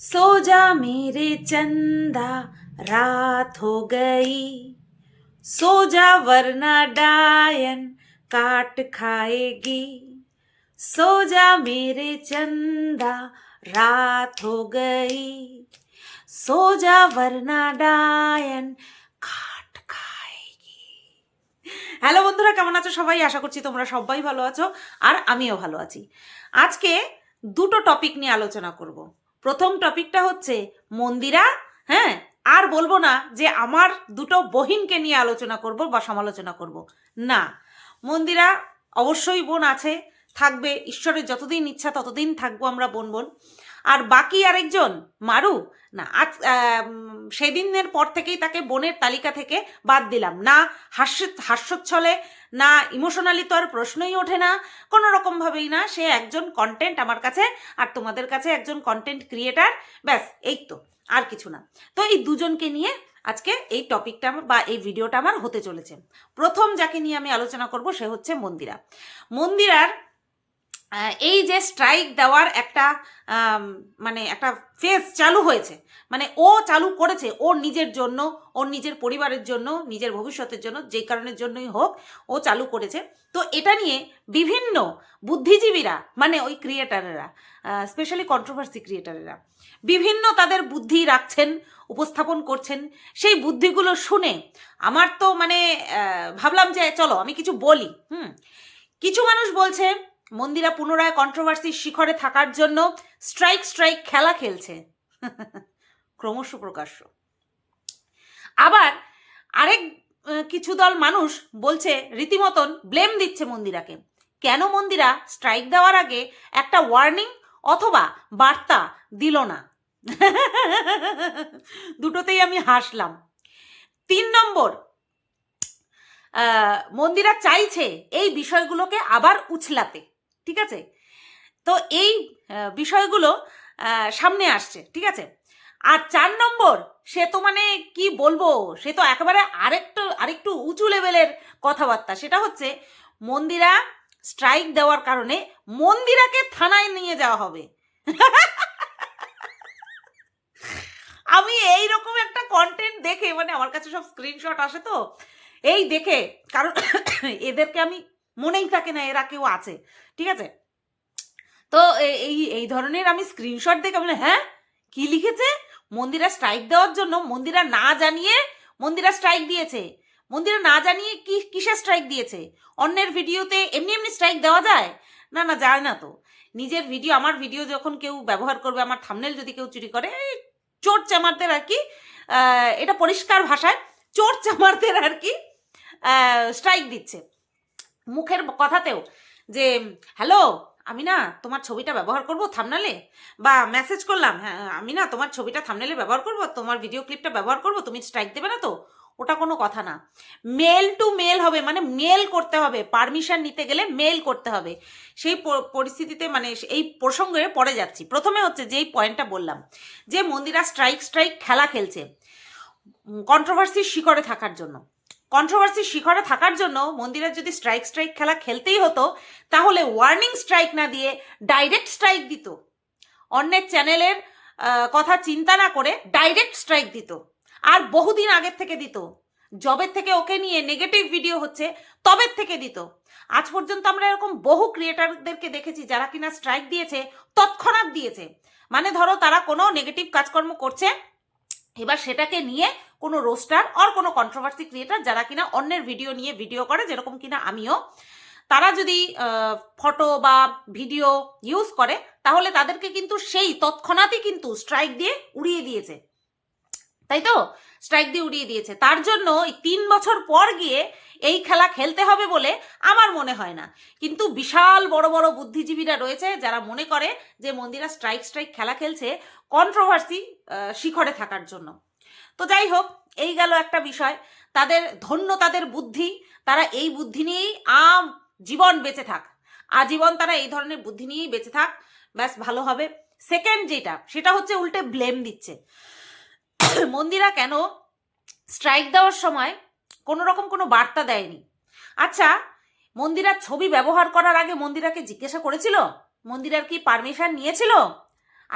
सो जा मेरे चंदा रात हो गई सो जा वरना डायन काट खाएगी सो जा मेरे चंदा रात हो गई सो जा वरना ডায়ন কাট খায়গি হ্যালো বন্ধুরা কেমন আছো সবাই আশা করছি তোমরা সবাই ভালো আছো আর আমিও ভালো আছি আজকে দুটো টপিক নিয়ে আলোচনা করব প্রথম টপিকটা হচ্ছে মন্দিরা হ্যাঁ? আর বলব না যে আমার দুটো বহিনকে নিয়ে আলোচনা করব বা সমালোচনা করব। না, মন্দিরা অবশ্যই বোন আছে, থাকবে, ঈশ্বরের যতদিন ইচ্ছা ততদিন থাকব আমরা বোন বোন আর বাকি আরেকজন, মারু? না, আজ সেদিনের পর থেকেই তাকে বোনের তালিকা থেকে বাদ দিলাম। না হাস্য, হাস্যোচ্ছলে, না ইমোশনালি তো আর প্রশ্নই ওঠে না কোনো রকমভাবেই না সে একজন কন্টেন্ট আমার কাছে আর তোমাদের কাছে একজন কন্টেন্ট ক্রিয়েটার ব্যাস, এই তো, আর কিছু না। তো এই দুজনকে নিয়ে আজকে এই টপিকটা বা এই ভিডিওটা আমার হতে চলেছে। প্রথম যাকে নিয়ে আমি আলোচনা করব সে হচ্ছে মন্দিরা। মন্দিরার এই যে স্ট্রাইক দেওয়ার একটা মানে একটা ফেজ চালু হয়েছে। মানে ও চালু করেছে ওর নিজের জন্য, ওর নিজের পরিবারের জন্য, নিজের ভবিষ্যতের জন্য যে কারণের জন্যই হোক ও চালু করেছে। তো এটা নিয়ে বিভিন্ন বুদ্ধিজীবীরা মানে ওই ক্রিয়েটারেরা স্পেশালি কন্ট্রোভার্সি ক্রিয়েটারেরা বিভিন্ন তাদের বুদ্ধি রাখছেন, উপস্থাপন করছেন। সেই বুদ্ধিগুলো শুনে আমার তো মানে ভাবলাম যে চলো আমি কিছু বলি, হুম। কিছু মানুষ বলছে মন্দিরা পুনরায় কন্ট্রোভার্সির শিখরে থাকার জন্য স্ট্রাইক স্ট্রাইক খেলা খেলছে। ক্রমশ প্রকাশ্য। আবার আরেক কিছু দল মানুষ বলছে, রীতিমতন ব্লেম দিচ্ছে মন্দিরাকে। কেন মন্দিরা স্ট্রাইক দেওয়ার আগে একটা ওয়ার্নিং অথবা বার্তা দিল না? দুটোতেই আমি হাসলাম। তিন নম্বর মন্দিরা চাইছে এই বিষয়গুলোকে আবার উছলাতে। ঠিক আছে? তো এই বিষয়গুলো সামনে আসছে, ঠিক আছে? আর চার নম্বর, সে তো মানে কি বলব? সে তো একেবারে আরেকটু আরেকটু উঁচু লেভেলের কথাবার্তা। সেটা হচ্ছে, মন্দিরা স্ট্রাইক দেওয়ার কারণে মন্দিরাকে থানায় নিয়ে যাওয়া হবে। আমি এই রকম একটা কন্টেন্ট দেখে মানে আমার কাছে সব স্ক্রিনশট আসে তো, এই দেখে, কারণ এদেরকে আমি মনেই থাকে না এরা কেউ আছে। ঠিক আছে? তো এই এই ধরনের আমি স্ক্রিনশট দেখে বলে হ্যাঁ? কি লিখেছে? মন্দিরা স্ট্রাইক দেওয়ার জন্য মন্দিরা না জানিয়ে মন্দিরা স্ট্রাইক দিয়েছে। মন্দিরা না জানিয়ে কি, কিসের স্ট্রাইক দিয়েছে? অন্যের ভিডিওতে এমনি এমনি স্ট্রাইক দেওয়া যায়? না না, যায় না তো। নিজের ভিডিও আমার ভিডিও যখন কেউ ব্যবহার করবে, আমার থামনেল যদি কেউ চুরি করে চোর চামারদের আর কি এটা পরিষ্কার ভাষায়, চোর চামারদের আর কি স্ট্রাইক দিচ্ছে। মুখের কথাতেও যে, হ্যালো, আমি না তোমার ছবিটা ব্যবহার করব থামনালে? বা, মেসেজ করলাম হ্যাঁ আমি না তোমার ছবিটা থামনালে ব্যবহার করব, তোমার ভিডিও ক্লিপটা ব্যবহার করব, তুমি স্ট্রাইক দেবে না তো? ওটা কোনো কথা না। মেল টু মেল হবে মানে মেল করতে হবে, পারমিশন নিতে গেলে মেল করতে হবে। সেই পরিস্থিতিতে মানে এই প্রসঙ্গে পড়ে যাচ্ছি। প্রথমে হচ্ছে যেই পয়েন্টটা বললাম, যে মন্দিরা স্ট্রাইক স্ট্রাইক খেলা খেলছে কন্ট্রোভার্সির শিখরে থাকার জন্য। কন্ট্রোভার্সির শিখরে থাকার জন্য মন্দিরের যদি স্ট্রাইক স্ট্রাইক খেলা খেলতেই হতো, তাহলে ওয়ার্নিং স্ট্রাইক না দিয়ে ডাইরেক্ট স্ট্রাইক দিত। অন্যের চ্যানেলের কথা চিন্তা না করে ডাইরেক্ট স্ট্রাইক দিত। আর বহুদিন আগের থেকে দিত। জবের থেকে ওকে নিয়ে নেগেটিভ ভিডিও হচ্ছে, তবের থেকে দিত। আজ পর্যন্ত আমরা এরকম বহু ক্রিয়েটারদেরকে দেখেছি যারা কিনা স্ট্রাইক দিয়েছে, তৎক্ষণাৎ দিয়েছে। মানে ধরো তারা কোনো নেগেটিভ কাজকর্ম করছে এবার সেটাকে নিয়ে কোনো রোস্টার আর কোনো কন্ট্রোভার্সি ক্রিয়েটার যারা কিনা অন্যের ভিডিও নিয়ে ভিডিও করে যেরকম কিনা আমিও, তারা যদি ফটো বা ভিডিও ইউজ করে, তাহলে তাদেরকে কিন্তু সেই তৎক্ষণাৎই কিন্তু স্ট্রাইক দিয়ে উড়িয়ে দিয়েছে। তাই তো? স্ট্রাইক দিয়ে উড়িয়ে দিয়েছে। তার জন্য তিন বছর পর গিয়ে এই খেলা খেলতে হবে বলে আমার মনে হয় না। কিন্তু বিশাল বড় বড় বুদ্ধিজীবীরা রয়েছে যারা মনে করে যে মন্দিরা স্ট্রাইক স্ট্রাইক খেলা খেলছে কন্ট্রোভার্সি শিখরে থাকার জন্য। তো যাই হোক, এই গেল একটা বিষয়। তাদের ধন্য তাদের বুদ্ধি, তারা এই বুদ্ধি নিয়েই আম জীবন বেঁচে থাক। আজীবন তারা এই ধরনের বুদ্ধি নিয়েই বেঁচে থাক, ব্যাস ভালো হবে। সেকেন্ড যেটা, সেটা হচ্ছে উল্টে ব্লেম দিচ্ছে। মন্দিরা কেন স্ট্রাইক দেওয়ার সময় কোনো রকম কোনো বার্তা দেয়নি। আচ্ছা মন্দিরার ছবি ব্যবহার করার আগে মন্দিরাকে জিজ্ঞাসা করেছিল? মন্দিরার কি পারমিশন নিয়েছিল?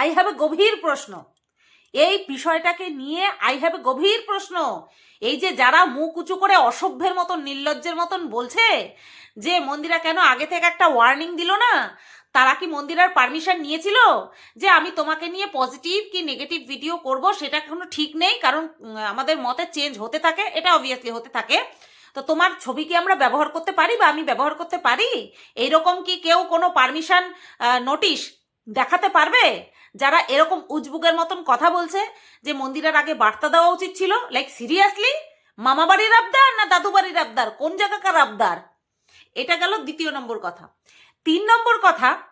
আই হ্যাভ এ গভীর প্রশ্ন। এই বিষয়টাকে নিয়ে আই হ্যাভ এ গভীর প্রশ্ন। এই যে যারা মুখ উঁচু করে অসভ্যের মতন, নির্লজ্জের মতন বলছে যে মন্দিরা কেন আগে থেকে একটা ওয়ার্নিং দিল না? তারা কি মন্দিরার পারমিশন নিয়েছিল যে আমি তোমাকে নিয়ে পজিটিভ কি নেগেটিভ ভিডিও করব? সেটা কোনো ঠিক নেই, কারণ আমাদের মতে চেঞ্জ হতে থাকে, এটা অবভিয়াসলি হতে থাকে। তো তোমার ছবি কি আমরা ব্যবহার করতে পারি বা আমি ব্যবহার করতে পারি? এইরকম কি কেউ কোনো পারমিশন নোটিশ দেখাতে পারবে? যারা এরকম উজবুকের মতন কথা বলছে যে মন্দিরের আগে বার্তা দেওয়া উচিত ছিল লাইক সিরিয়াসলি মামা বাড়ির আবদার না দাদু বাড়ির আবদার? কোন জায়গাকার আবদার? এটা গেল দ্বিতীয় নম্বর কথা। তিন নম্বর কথা,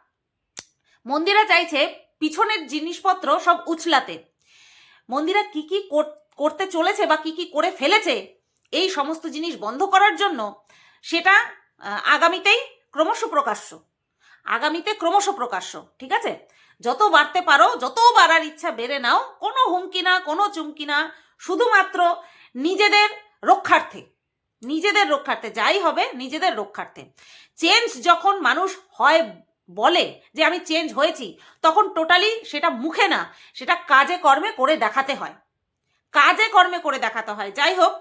মন্দিরা চাইছে পিছনের জিনিসপত্র সব উছলাতে। মন্দিরা কি কি কর- করতে চলেছে বা কি কি করে ফেলেছে, এই সমস্ত জিনিস বন্ধ করার জন্য সেটা আগামীতেই ক্রমশ প্রকাশ্য। আগামীতে ক্রমশ প্রকাশ্য, ঠিক আছে? যত বাড়তে পারো, যত বাড়ার ইচ্ছা বেড়ে নাও, কোনো হুমকি না, কোনো চুমকি না, শুধুমাত্র নিজেদের রক্ষার্থে। নিজেদের রক্ষার্থে, যাই হবে নিজেদের রক্ষার্থে। চেঞ্জ যখন মানুষ হয় বলে যে আমি চেঞ্জ হয়েছি, তখন টোটালি সেটা মুখে না, সেটা কাজে কর্মে করে দেখাতে হয়। কাজে কর্মে করে দেখাতে হয়। যাই হোক,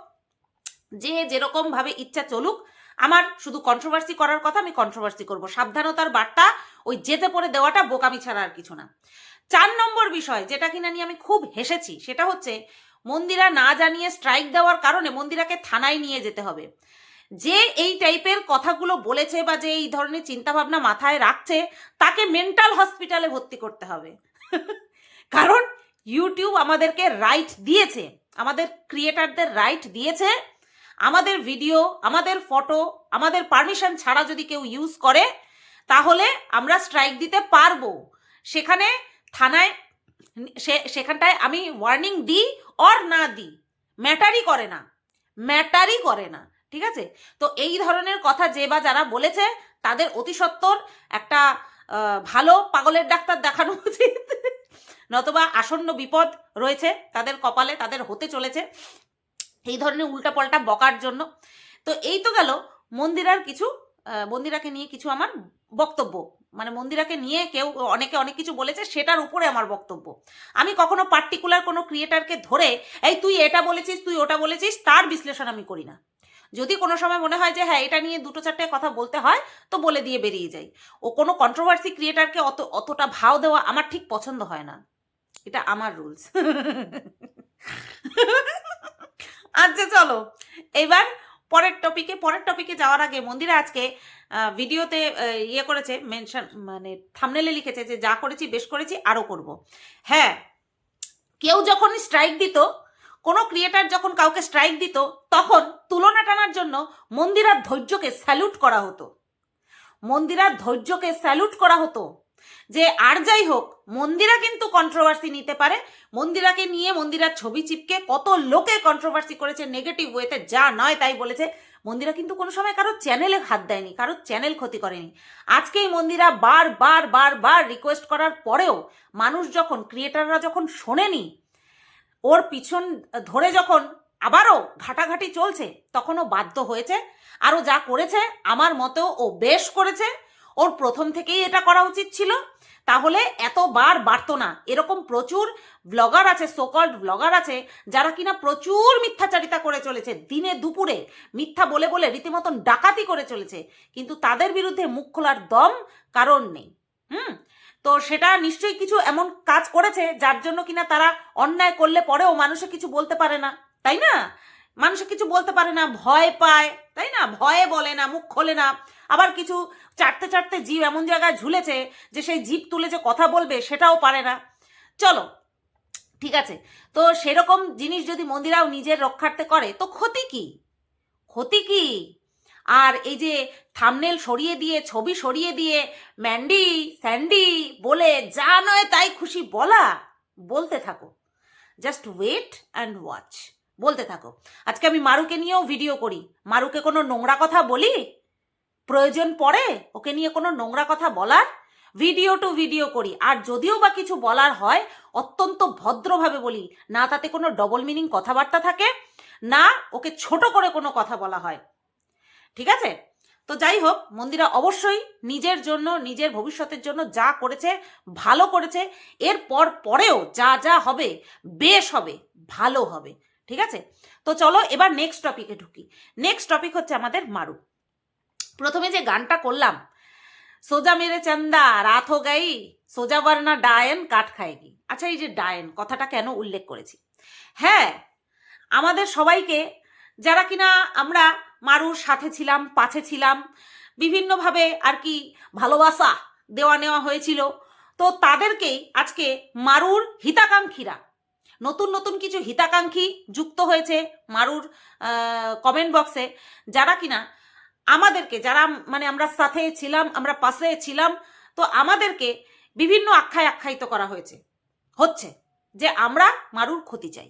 যে যেরকম ভাবে ইচ্ছা চলুক, আমার শুধু কন্ট্রোভার্সি করার কথা, আমি কন্ট্রোভার্সি করব। সাবধানতার বার্তা ওই যেতে পড়ে দেওয়াটা বোকামি ছাড়া আর কিছু না। চার নম্বর বিষয়, যেটা কিনা নিয়ে আমি খুব হেসেছি, সেটা হচ্ছে মন্দিরা না জানিয়ে স্ট্রাইক দেওয়ার কারণে মন্দিরাকে থানায় নিয়ে যেতে হবে। যে এই টাইপের কথাগুলো বলেছে বা যে এই ধরনের চিন্তাভাবনা মাথায় রাখছে, তাকে মেন্টাল হসপিটালে ভর্তি করতে হবে। কারণ ইউটিউব আমাদেরকে রাইট দিয়েছে। আমাদের ক্রিয়েটারদের রাইট দিয়েছে। আমাদের ভিডিও আমাদের ফটো আমাদের পারমিশন ছাড়া যদি কেউ ইউজ করে, তাহলে আমরা স্ট্রাইক দিতে পারব। সেখানে থানায় সে- সেখানটায় আমি ওয়ার্নিং দিই অর না দিই। ম্যাটারই করে না। ম্যাটারই করে না। ঠিক আছে? তো এই ধরনের কথা যে বা যারা বলেছে, তাদের অতি সত্বর একটা ভালো পাগলের ডাক্তার দেখানো উচিত। নতবা আসন্ন বিপদ রয়েছে তাদের কপালে, তাদের হতে চলেছে। এই ধরনের উল্টাপাল্টা বকার জন্য। তো এই তো গেল মন্দিরার কিছু মন্দিরাকে নিয়ে কিছু আমার বক্তব্য। মানে মন্দিরাকে নিয়ে কেউ অনেকে অনেক কিছু বলেছে, সেটার উপরে আমার বক্তব্য। আমি কখনো পার্টিকুলার কোনো ক্রিয়েটারকে ধরে, এই তুই এটা বলেছিস, তুই ওটা বলেছিস, তার বিশ্লেষণ আমি করি না। যদি কোনো সময় মনে হয় যে হ্যাঁ এটা নিয়ে দুটো চারটে কথা বলতে হয়, তো বলে দিয়ে বেরিয়ে যাই। ও কোনো কন্ট্রোভার্সি ক্রিয়েটারকে অত, অতটা ভাও দেওয়া আমার ঠিক পছন্দ হয় না। এটা আমার রুলস আচ্ছা চলো। এবার পরের টপিকে পরের টপিকে যাওয়ার আগে মন্দিরা আজকে ভিডিওতে ইয়ে করেছে মেনশন মানে থামনেলে লিখেছে যে যা করেছি, বেশ করেছি, আরও করব। হ্যাঁ কেউ যখন স্ট্রাইক দিত, কোনো ক্রিয়েটার যখন কাউকে স্ট্রাইক দিত, তখন তুলনা টানার জন্য মন্দিরার ধৈর্যকে স্যালুট করা হতো। মন্দিরার ধৈর্যকে স্যালুট করা হতো। যে আর যাই হোক, মন্দিরা কিন্তু কন্ট্রোভার্সি নিতে পারে। মন্দিরাকে নিয়ে মন্দিরার ছবি চিপকে কত লোকে কন্ট্রোভার্সি করেছে নেগেটিভ ওয়েতে যা নয় তাই বলেছে। মন্দিরা কিন্তু কোনো সময় কারও চ্যানেলে হাত দেয়নি কারও চ্যানেল ক্ষতি করেনি। আজকেই মন্দিরা বার বার বার বার রিকোয়েস্ট করার পরেও মানুষ যখন ক্রিয়েটাররা যখন শোনেনি, ওর পিছন ধরে যখন আবারও ঘাটাঘাটি চলছে, তখনও বাধ্য হয়েছে। আরও যা করেছে, আমার মতেও ও বেশ করেছে। ওর প্রথম থেকেই এটা করা উচিত ছিল। তাহলে এতবার বাড়তো না। এরকম প্রচুর ব্লগার আছে সোকল্ড ব্লগার আছে, যারা কিনা প্রচুর মিথ্যাচারিতা করে চলেছে। দিনে দুপুরে মিথ্যা বলে বলে রীতিমতন ডাকাতি করে চলেছে। কিন্তু তাদের বিরুদ্ধে মুখ খোলার দম কারণ নেই। হুম? তো সেটা নিশ্চয়ই কিছু এমন কাজ করেছে, যার জন্য কিনা তারা অন্যায় করলে পরেও মানুষে কিছু বলতে পারে না। তাই না? মানুষে কিছু বলতে পারে না, ভয় পায়। তাই না? ভয়ে বলে না, মুখ খোলে না। আবার কিছু চাটতে চাটতে জীব এমন জায়গায় ঝুলেছে যে সেই জীব তুলে যে কথা বলবে সেটাও পারে না। চলো, ঠিক আছে। তো সেরকম জিনিস যদি মন্দিরাও নিজের রক্ষার্থে করে, তো ক্ষতি কি? ক্ষতি কি? আর এই যে থামনেল সরিয়ে দিয়ে, ছবি সরিয়ে দিয়ে, ম্যান্ডি, স্যান্ডি বলে যা নয় তাই খুশি বলা, বলতে থাকো। জাস্ট ওয়েট অ্যান্ড ওয়াচ, বলতে থাকো। আজকে আমি মারুকে নিয়েও ভিডিও করি। মারুকে কোনো নোংরা কথা বলি? প্রয়োজন পড়ে ওকে নিয়ে কোনো নোংরা কথা বলার? ভিডিও টু ভিডিও করি। আর যদিও বা কিছু বলার হয়, অত্যন্ত ভদ্রভাবে বলি, না তাতে কোনো ডবল মিনিং কথাবার্তা থাকে, না ওকে ছোট করে কোনো কথা বলা হয়। ঠিক আছে? তো যাই হোক, মন্দিরা অবশ্যই নিজের জন্য, নিজের ভবিষ্যতের জন্য যা করেছে, ভালো করেছে এরপর পরেও যা যা হবে, বেশ হবে, ভালো হবে। ঠিক আছে? তো চলো এবার নেক্সট টপিকে ঢুকি। নেক্সট টপিক হচ্ছে আমাদের মারু। প্রথমে যে গানটা করলাম, সোজা মেরে চান্দা, রাত হো গাই, সোজা বর্ণা ডায়েন, কাঠ খায়গি। আচ্ছা এই যে ডায়েন, কথাটা কেন উল্লেখ করেছি? হ্যাঁ আমাদের সবাইকে, যারা কিনা আমরা মারুর সাথে ছিলাম, পাছে ছিলাম, বিভিন্নভাবে আর কি ভালোবাসা দেওয়া নেওয়া হয়েছিল, তো তাদেরকেই আজকে মারুর হিতাকাঙ্ক্ষীরা, নতুন নতুন কিছু হিতাকাঙ্ক্ষী যুক্ত হয়েছে মারুর কমেন্ট বক্সে যারা কিনা আমাদেরকে যারা মানে আমরা সাথে ছিলাম, আমরা পাশে ছিলাম, তো আমাদেরকে বিভিন্ন আখ্যায় আখ্যায়িত করা হয়েছে। হচ্ছে যে আমরা মারুর ক্ষতি চাই।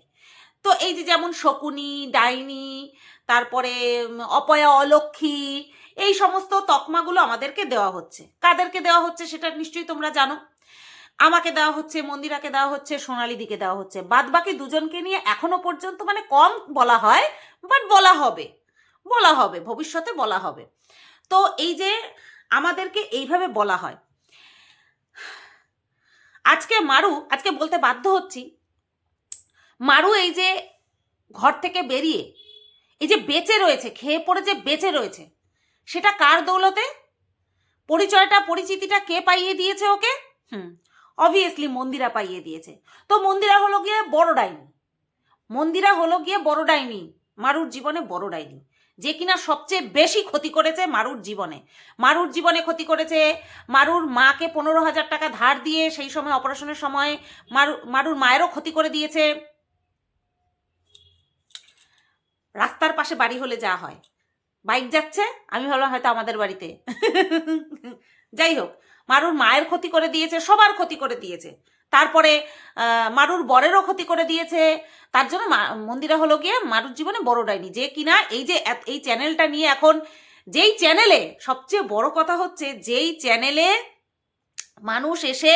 তো এই যে যেমন শকুনি, ডাইনি, তারপরে অপয়া, অলক্ষী, এই সমস্ত তকমাগুলো আমাদেরকে দেওয়া হচ্ছে। কাদেরকে দেওয়া হচ্ছে সেটা নিশ্চয়ই তোমরা জানো। আমাকে দেওয়া হচ্ছে, মন্দিরাকে দেওয়া হচ্ছে, সোনালিদিকে দেওয়া হচ্ছে। বাদ বাকি দুজনকে নিয়ে এখনও পর্যন্ত মানে কম বলা হয় বাট বলা হবে। বলা হবে, ভবিষ্যতে বলা হবে। তো এই যে আমাদেরকে এইভাবে বলা হয়। আজকে মারু, আজকে বলতে বাধ্য হচ্ছি, মারু এই যে ঘর থেকে বেরিয়ে, এই যে বেঁচে রয়েছে, খেয়ে পড়ে যে বেঁচে রয়েছে, সেটা কার দৌলতে? পরিচয়টা, পরিচিতিটা কে পাইয়ে দিয়েছে ওকে? হুম অবভিয়াসলি মন্দিরা পাইয়ে দিয়েছে। তো মন্দিরা হলো গিয়ে বড় ডাইনি। মন্দিরা হলো গিয়ে বড় ডাইনি। মারুর জীবনে বড় ডাইনি। যে কিনা সবচেয়ে বেশি ক্ষতি করেছে মারুর জীবনে। মারুর জীবনে ক্ষতি করেছে মারুর মাকে পনেরো হাজার টাকা ধার দিয়ে সেই সময় অপারেশনের সময় মারু, মারুর মায়েরও ক্ষতি করে দিয়েছে। রাস্তার পাশে বাড়ি হলে যা হয়। বাইক যাচ্ছে, আমি ভাবলাম হয়তো আমাদের বাড়িতে। যাই হোক, মারুর মায়ের ক্ষতি করে দিয়েছে, সবার ক্ষতি করে দিয়েছে। তারপরে মারুর বরেরও ক্ষতি করে দিয়েছে। তার জন্য মন্দিরা হলো গিয়ে মারুর জীবনে বড় ডাইনি যে কিনা এই যে এই চ্যানেলটা নিয়ে এখন যেই চ্যানেলে সবচেয়ে বড় কথা হচ্ছে, যেই চ্যানেলে মানুষ এসে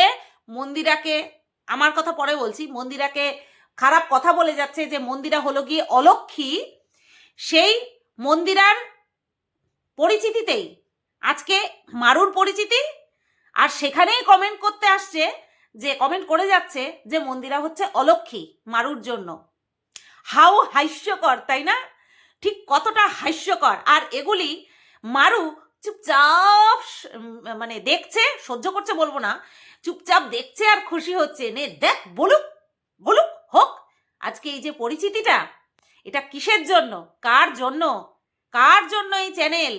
মন্দিরাকে, আমার কথা পরে বলছি, মন্দিরাকে খারাপ কথা বলে যাচ্ছে যে মন্দিরা হলো গিয়ে অলক্ষী, সেই মন্দিরার পরিচিতিতেই, আজকে মারুর পরিচিতি, আর সেখানেই কমেন্ট করতে আসছে যে কমেন্ট করে যাচ্ছে যে মন্দিরা হচ্ছে অলক্ষী মারুর জন্য। হাউ হাস্যকর, তাই না? ঠিক কতটা হাস্যকর। আর এগুলি মারু চুপচাপ মানে দেখছে, সহ্য করছে বলব না, চুপচাপ দেখছে আর খুশি হচ্ছে। নে, দেখ, বলুক বলুক, হোক, আজকে এই যে পরিচিতিটা, এটা কিসের জন্য? কার জন্য? কার জন্য এই চ্যানেল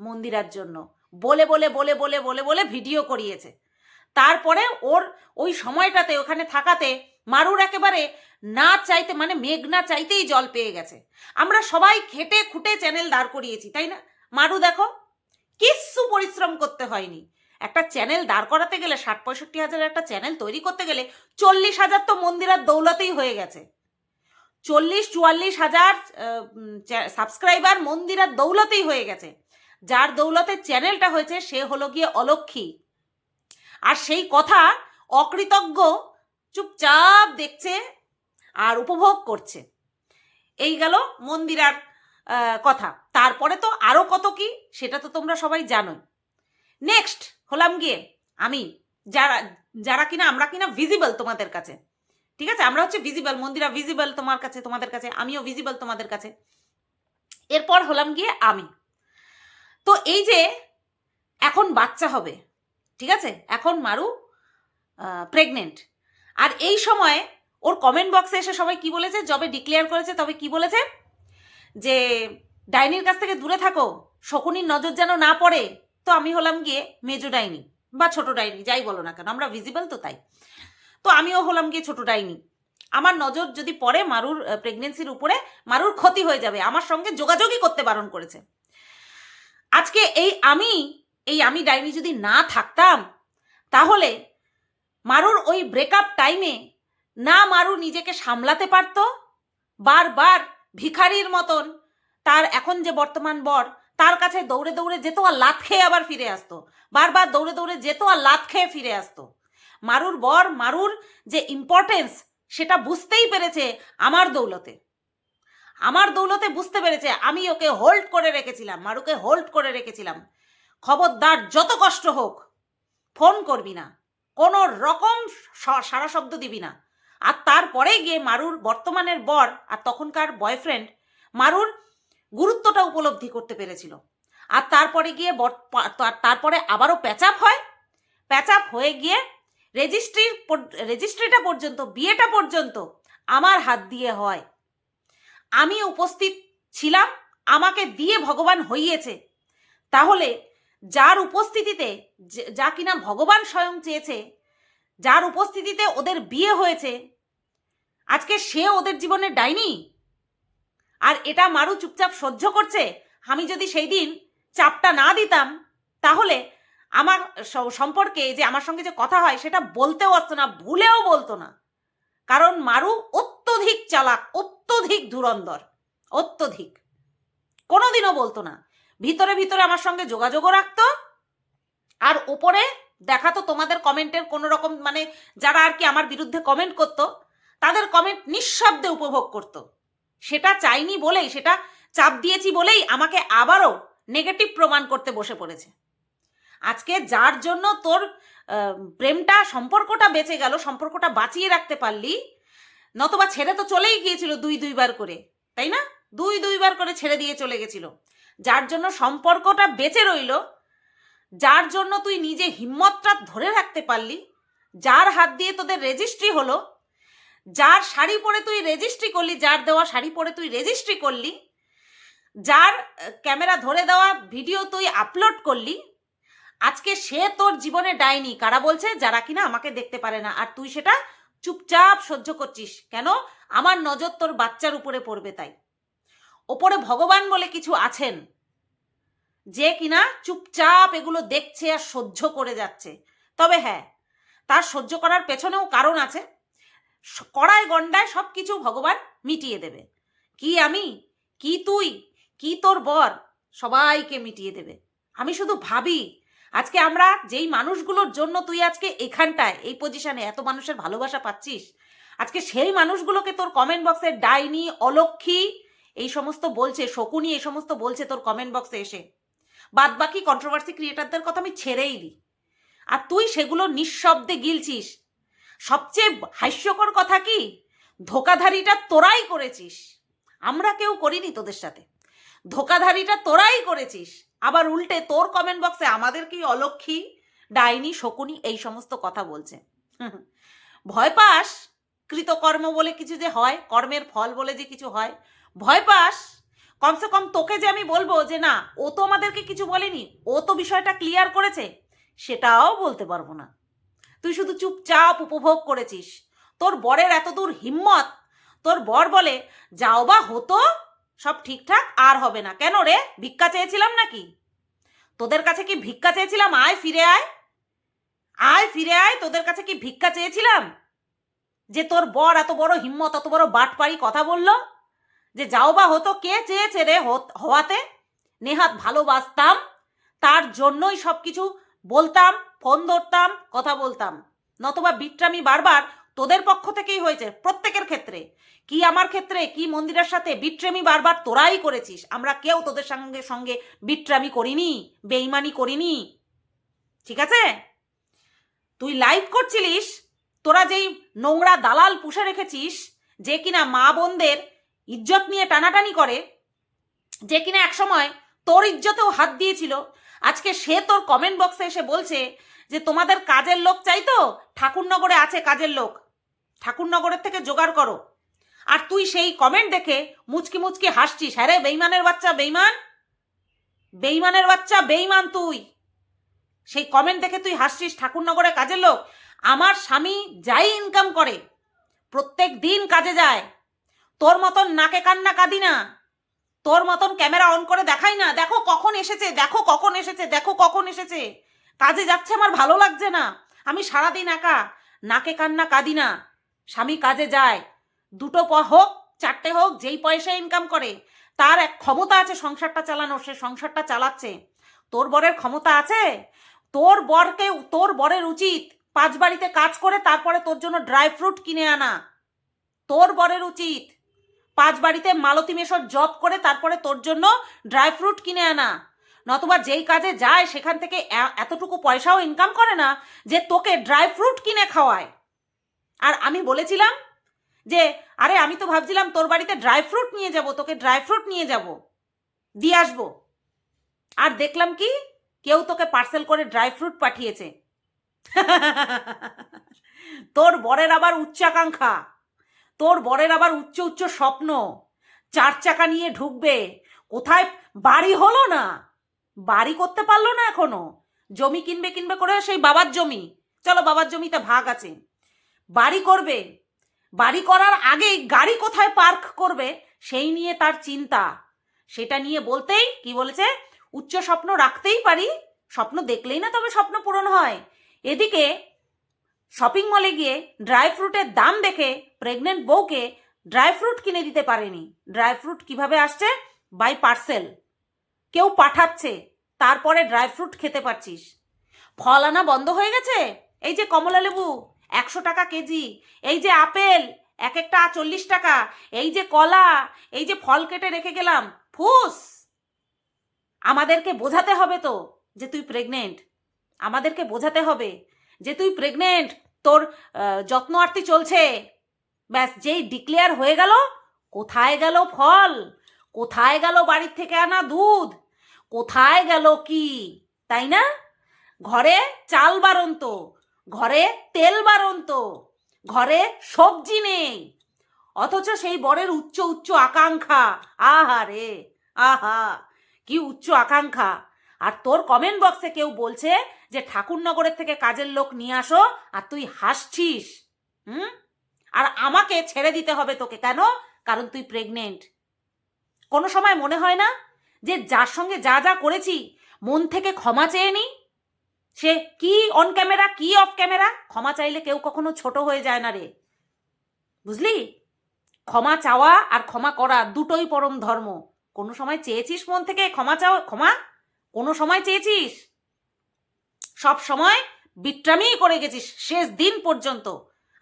মন্দিরার জন্য। বলে বলে বলে বলে বলে বলে ভিডিও করিয়েছে। তারপরে ওর ওই সময়টাতে, ওখানে থাকাতে মারুর একেবারে না চাইতে মানে মেঘ না চাইতেই জল পেয়ে গেছে। আমরা সবাই খেটে খুঁটে চ্যানেল দাঁড় করিয়েছি, তাই না? মারু, দেখো, কিচ্ছু পরিশ্রম করতে হয়নি। একটা চ্যানেল দাঁড় করাতে গেলে ষাট পঁয়ষট্টি হাজার একটা চ্যানেল তৈরি করতে গেলে, চল্লিশ হাজার তো মন্দিরার দৌলতেই হয়ে গেছে। চল্লিশ, চুয়াল্লিশ হাজার সাবস্ক্রাইবার মন্দিরার দৌলতেই হয়ে গেছে। যার দৌলতে চ্যানেলটা হয়েছে, সে হলো গিয়ে অলক্ষী। আর সেই কথা অকৃতজ্ঞ চুপচাপ দেখছে আর উপভোগ করছে। এই গেল মন্দিরার কথা। তারপরে তো আরও কত কি, সেটা তো তোমরা সবাই জানোই। নেক্সট হলাম গিয়ে আমি, যারা যারা কিনা, আমরা কিনা ভিজিবল তোমাদের কাছে। ঠিক আছে? আমরা হচ্ছে ভিজিবল মন্দিরা ভিজিবল তোমার কাছে, তোমাদের কাছে, আমিও ভিজিবল তোমাদের কাছে। এরপর হলাম গিয়ে আমি। তো এই যে, এখন বাচ্চা হবে। ঠিক আছে? এখন মারু প্রেগনেন্ট আর এই সময় ওর কমেন্ট বক্সে এসে সবাই কি বলেছে? যবে ডিক্লেয়ার করেছে তবে কি বলেছে? যে, ডাইনির কাছ থেকে দূরে থাকো, শকুনির নজর যেন না পড়ে। তো আমি হলাম গিয়ে মেজো ডাইনি বা ছোট ডাইনি, যাই বলো না কেন, আমরা ভিজিবল তো তাই। তো আমিও হলাম গিয়ে ছোট ডাইনি। আমার নজর যদি পড়ে মারুর প্রেগনেন্সির উপরে, মারুর ক্ষতি হয়ে যাবে। আমার সঙ্গে যোগাযোগই করতে বারণ করেছে। আজকে এই আমি এই আমি ডাইনি যদি না থাকতাম, তাহলে মারুর ওই ব্রেকআপ টাইমে না মারু নিজেকে সামলাতে পারত? বারবার ভিখারির মতন তার এখন যে বর্তমান বর, তার কাছে দৌড়ে দৌড়ে যেত আর লাত খেয়ে আবার ফিরে আসতো। বারবার দৌড়ে দৌড়ে যেত আর লাত খেয়ে ফিরে আসতো। মারুর বর, মারুর যে ইম্পর্টেন্স সেটা বুঝতেই পেরেছে আমার দৌলতে। আমার দৌলতে বুঝতে পেরেছে, আমি ওকে হোল্ড করে রেখেছিলাম, মারুকে হোল্ড করে রেখেছিলাম। খবরদার যত কষ্ট হোক, ফোন করবি না। কোনো রকম সারা শব্দ দিবি না। আর তারপরে গিয়ে মারুর বর্তমানের বর আর তখনকার বয়ফ্রেন্ড মারুর গুরুত্বটা উপলব্ধি করতে পেরেছিল। আর তারপরে গিয়ে তারপরে আবারও প্যাচাপ হয়। প্যাচাপ হয়ে গিয়ে রেজিস্ট্রির রেজিস্ট্রিটা পর্যন্ত, বিয়েটা পর্যন্ত আমার হাত দিয়ে হয়। আমি উপস্থিত ছিলাম, আমাকে দিয়ে ভগবান হইয়েছে। তাহলে যার উপস্থিতিতে যা কিনা ভগবান স্বয়ং চেয়েছে, যার উপস্থিতিতে ওদের বিয়ে হয়েছে, আজকে সে ওদের জীবনে ডাইনি? আর এটা মারু চুপচাপ সহ্য করছে? আমি যদি সেই দিন চাপটা না দিতাম, তাহলে আমার সম্পর্কে যে আমার সঙ্গে যে কথা হয়, সেটা বলতেও আসতো না, ভুলেও বলতো না। কারণ মারু অত্যধিক চালাক, অত্যধিক ধুরন্ধর, অত্যধিক। কোনোদিনও বলতো না। ভিতরে ভিতরে আমার সঙ্গে যোগাযোগও রাখতো। আর ওপরে দেখাতো তোমাদের কমেন্টের কোনো রকম মানে যারা আর কি আমার বিরুদ্ধে কমেন্ট করতো, তাদের কমেন্ট নিঃশব্দে উপভোগ করত। সেটা চাইনি বলেই, সেটা চাপ দিয়েছি বলেই আমাকে আবারও নেগেটিভ প্রমাণ করতে বসে পড়েছে। আজকে যার জন্য তোর প্রেমটা, সম্পর্কটা বেঁচে গেল, সম্পর্কটা বাঁচিয়ে রাখতে পারলি, নতবা ছেড়ে তো চলেই গিয়েছিল দুই দুইবার করে, তাই না? দুই দুইবার করে ছেড়ে দিয়ে চলে গেছিল। যার জন্য সম্পর্কটা বেঁচে রইল, যার জন্য তুই নিজে হিম্মতটা ধরে রাখতে পারলি, যার হাত দিয়ে তোদের রেজিস্ট্রি হলো, যার শাড়ি পরে তুই রেজিস্ট্রি করলি, যার দেওয়া শাড়ি পরে তুই রেজিস্ট্রি করলি, যার ক্যামেরা ধরে দেওয়া ভিডিও তুই আপলোড করলি, আজকে সে তোর জীবনে ডাইনি। কারা বলছে? যারা কিনা আমাকে দেখতে পারে না। আর তুই সেটা চুপচাপ সহ্য করছিস। কেন? আমার নজর তোর বাচ্চার উপরে পড়বে তাই। ওপরে ভগবান বলে কিছু আছেন। যে কিনা চুপচাপ এগুলো দেখছে আর সহ্য করে যাচ্ছে। তবে হ্যাঁ তার সহ্য করার পেছনেও কারণ আছে। কড়ায় গন্ডায় সব কিছু ভগবান মিটিয়ে দেবে। কি আমি? কি তুই? কি তোর বর? সবাইকে মিটিয়ে দেবে। আমি শুধু ভাবি, আজকে আমরা যেই মানুষগুলোর জন্য তুই আজকে এখানটায়, এই পজিশনে এত মানুষের ভালোবাসা পাচ্ছিস, আজকে সেই মানুষগুলোকে তোর কমেন্ট বক্সে ডাইনি, অলক্ষী এই সমস্ত বলছে, শকুনি এই সমস্ত বলছে তোর কমেন্ট বক্সে এসে। বাদ বাকি কন্ট্রোভার্সি ক্রিয়েটারদের কথা আমি ছেড়েই দিই। আর তুই সেগুলো নিঃশব্দে গিলছিস। সবচেয়ে হাস্যকর কথা কি? ধোকাধারিটা তোরাই করেছিস। আমরা কেউ করিনি তোদের সাথে। ধোকাধারিটা তোরাই করেছিস। আবার উল্টে তোর কমেন্ট বক্সে আমাদেরকেই অলক্ষী, ডাইনি, শকুনি এই সমস্ত কথা বলছে। ভয় পাস, কৃতকর্ম বলে কিছু যে হয়, কর্মের ফল বলে যে কিছু হয় ভয় পাস। কমসে কম তোকে যে আমি বলব যে না, ও তো আমাদেরকে কিছু বলেনি, ও তো বিষয়টা ক্লিয়ার করেছে, সেটাও বলতে পারব না। তুই শুধু চুপচাপ উপভোগ করেছিস। তোর বরের এত দূর হিম্মত, তোর বর বলে, যাও বা হতো, সব ঠিকঠাক আর হবে না। কেন রে? ভিক্ষা চেয়েছিলাম নাকি? তোদের কাছে কি ভিক্ষা চেয়েছিলাম? আয় ফিরে আয়। আয় ফিরে আয়, তোদের কাছে কি ভিক্ষা চেয়েছিলাম? যে তোর বর এত বড় হিম্মত, এত বড় বাটপাড়ি কথা বলল? যে যাও বা হতো, কে চেয়েছে রে হওয়াতে? নেহাত ভালোবাসতাম, তার জন্যই সব কিছু বলতাম, ফোন ধরতাম, কথা বলতাম। নতবা বিট্রামি বারবার তোদের পক্ষ থেকেই হয়েছে, প্রত্যেকের ক্ষেত্রে। কি আমার ক্ষেত্রে, কি মন্দিরের সাথে বিট্রেমি বারবার তোরাই করেছিস? আমরা কেউ তোদের সঙ্গে সঙ্গে বিট্রামি করিনি, বেইমানি করিনি। ঠিক আছে? তুই লাইভ করছিলিস, তোরা যেই নোংরা দালাল পুষে রেখেছিস, যে কিনা মা বোনদের ইজ্জত নিয়ে টানাটানি করে যে কিনা একসময় তোর ইজ্জতেও হাত দিয়েছিল। আজকে সে তোর কমেন্ট বক্সে এসে বলছে যে, তোমাদের কাজের লোক চাই তো? ঠাকুরনগরে আছে কাজের লোক। ঠাকুরনগরের থেকে জোগাড় করো। আর তুই সেই কমেন্ট দেখে মুচকি মুচকি হাসছিস। হ্যাঁ রে বেইমানের বাচ্চা, বেইমান? বেইমানের বাচ্চা, বেইমান তুই। সেই কমেন্ট দেখে তুই হাসছিস ঠাকুরনগরে কাজের লোক। আমার স্বামী যাই ইনকাম করে, প্রত্যেক দিন কাজে যায়। তোর মতন নাকে কান্না কাঁদি না। তোর মতন ক্যামেরা অন করে দেখাই না। দেখো কখন এসেছে, দেখো কখন এসেছে, দেখো কখন এসেছে। কাজে যাচ্ছে আমার ভালো লাগছে না। আমি সারাদিন একা, নাকে কান্না কাঁদি না। স্বামী কাজে যায়। দুটো প হোক, চারটে হোক, যেই পয়সা ইনকাম করে, তার এক ক্ষমতা আছে সংসারটা চালানোর সে সংসারটা চালাচ্ছে। তোর বরের ক্ষমতা আছে? তোর বরকে, তোর বরের উচিত পাঁচ বাড়িতে কাজ করে, তারপরে তোর জন্য ড্রাই ফ্রুট কিনে আনা। তোর বরের উচিত। পাঁচ বাড়িতে মালতী মেশর জব করে তারপরে তোর জন্য ড্রাই ফ্রুট কিনে আনা। নতুবা যেই কাজে যায়, সেখান থেকে এতটুকু পয়সাও ইনকাম করে না যে তোকে ড্রাই ফ্রুট কিনে খাওয়ায়। আর আমি বলেছিলাম যে, আরে, আমি তো ভাবছিলাম তোর বাড়িতে ড্রাই ফ্রুট নিয়ে যাব, তোকে ড্রাই ফ্রুট নিয়ে যাব। দিয়ে আসব। আর দেখলাম কি, কেউ তোকে পার্সেল করে ড্রাই ফ্রুট পাঠিয়েছে। তোর বরের আবার উচ্চাকাঙ্ক্ষা। তোর বরের আবার উচ্চ উচ্চ স্বপ্ন। চার চাকা নিয়ে ঢুকবে। কোথায় বাড়ি হলো না? বাড়ি করতে পারল না এখনও। জমি কিনবে কিনবে করে সেই বাবার জমি। চলো বাবার জমিতে ভাগ আছে। বাড়ি করবে। বাড়ি করার আগেই গাড়ি কোথায় পার্ক করবে সেই নিয়ে তার চিন্তা। সেটা নিয়ে বলতেই কি বলেছে? উচ্চ স্বপ্ন রাখতেই পারি। স্বপ্ন দেখলেই না তবে স্বপ্ন পূরণ হয়। এদিকে শপিং মলে গিয়ে ড্রাই ফ্রুটের দাম দেখে প্রেগনেন্ট বউকে ড্রাই ফ্রুট কিনে দিতে পারেনি। ড্রাই ফ্রুট কীভাবে আসছে? By parcel. কেউ পাঠাচ্ছে, তারপরে ড্রাই ফ্রুট খেতে পারছিস। ফল আনা বন্ধ হয়ে গেছে? এই যে কমলা লেবু, একশো টাকা কেজি। এই যে আপেল, এক একটা চল্লিশ টাকা। এই যে কলা, এই যে ফল কেটে রেখে গেলাম। ফুস! আমাদেরকে বোঝাতে হবে তো যে তুই প্রেগনেন্ট। আমাদেরকে বোঝাতে হবে যে তুই প্রেগনেন্ট তোর যত্ন আরতি চলছে। ব্যাস, যেই ডিক্লেয়ার হয়ে গেল, কোথায় গেল ফল? কোথায় গেল বাড়ির থেকে আনা দুধ? কোথায় গেল কি? তাই না? ঘরে চাল বারন্ত ঘরে তেল বারন্ত ঘরে সবজি নেই। অথচ সেই বরের উচ্চ উচ্চ আকাঙ্ক্ষা। আহা রে, আহা, কি উচ্চ আকাঙ্ক্ষা। আর তোর কমেন্ট বক্সে কেউ বলছে যে ঠাকুরনগরের থেকে কাজের লোক নিয়ে আসো আর তুই হাসছিস, হুম? আর আমাকে ছেড়ে দিতে হবে তোকে কেন? কারণ তুই প্রেগনেন্ট কোনো সময় মনে হয় না যে যার সঙ্গে যা যা করেছি, মন থেকে ক্ষমা চেয়ে নি? সে কি অন ক্যামেরা কি অফ ক্যামেরা ক্ষমা চাইলে কেউ কখনো ছোট হয়ে যায় না রে। বুঝলি? ক্ষমা চাওয়া আর ক্ষমা করা দুটোই পরম ধর্ম। কোনো সময় চেয়েছিস মন থেকে ক্ষমা চাওয়া, ক্ষমা? কোনো সময় চেয়েছিস? সব সময় বিট্রামিই করে গেছিস, শেষ দিন পর্যন্ত।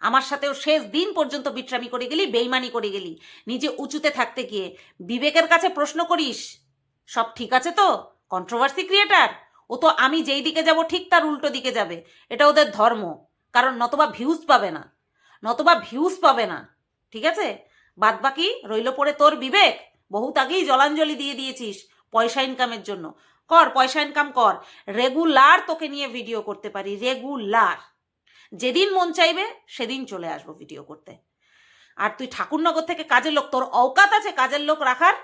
আমার সাথেও শেষ দিন পর্যন্ত বিট্রামি করে গেলি, বেইমানি করে গেলি। নিজে উঁচুতে থাকতে গিয়ে বিবেকের কাছে প্রশ্ন করিস, সব ঠিক আছে তো? কন্ট্রোভার্সি ক্রিয়েটার ও তো আমি যেই দিকে যাব ঠিক তার উল্টো দিকে যাবে। এটা ওদের ধর্ম, কারণ নতবা ভিউজ পাবে না। নতবা ভিউজ পাবে না, ঠিক আছে? বাদ বাকি রইল পড়ে তোর বিবেক। বহুত আগেই জলাঞ্জলি দিয়ে দিয়েছিস, পয়সা ইনকামের জন্য। কর, পয়সা ইনকাম কর। রেগুলার তোকে নিয়ে ভিডিও করতে পারি রেগুলার যেদিন মন চাইবে, সেদিন চলে আসব ভিডিও করতে। আর তুই ঠাকুরনগর থেকে কাজের লোক, তোর অওকাত আছে কাজের লোক রাখার?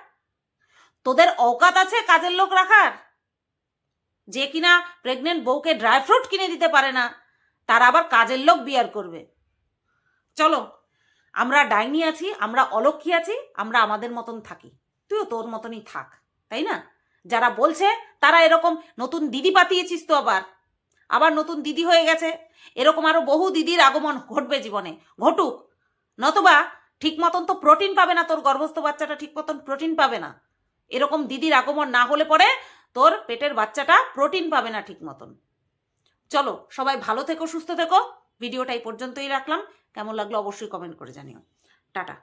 তোদের অওকাত আছে কাজের লোক রাখার? যে কিনা প্রেগনেন্ট বউকে ড্রাই ফ্রুট কিনে দিতে পারে না, তার আবার কাজের লোক বিয়ার করবে। চলো, আমরা ডাইনি আছি, আমরা অলক্ষী আছি, আমরা আমাদের মতন থাকি। তুইও তোর মতনই থাক, তাই না? যারা বলছে, তারা এরকম নতুন দিদি পাতিয়েছিস তো আবার। আবার নতুন দিদি হয়ে গেছে। এরকম আরও বহু দিদির আগমন ঘটবে জীবনে। ঘটুক। নতবা ঠিক মতন তো প্রোটিন পাবে না তোর গর্ভস্থ বাচ্চাটা, ঠিক মতন প্রোটিন পাবে না। এরকম দিদির আগমন না হলে পরে তোর পেটের বাচ্চাটা প্রোটিন পাবে না ঠিক মতন। চলো, সবাই ভালো থেকো, সুস্থ থেকো। ভিডিওটা এই পর্যন্তই রাখলাম। কেমন লাগল অবশ্যই কমেন্ট করে জানিও। টাটা।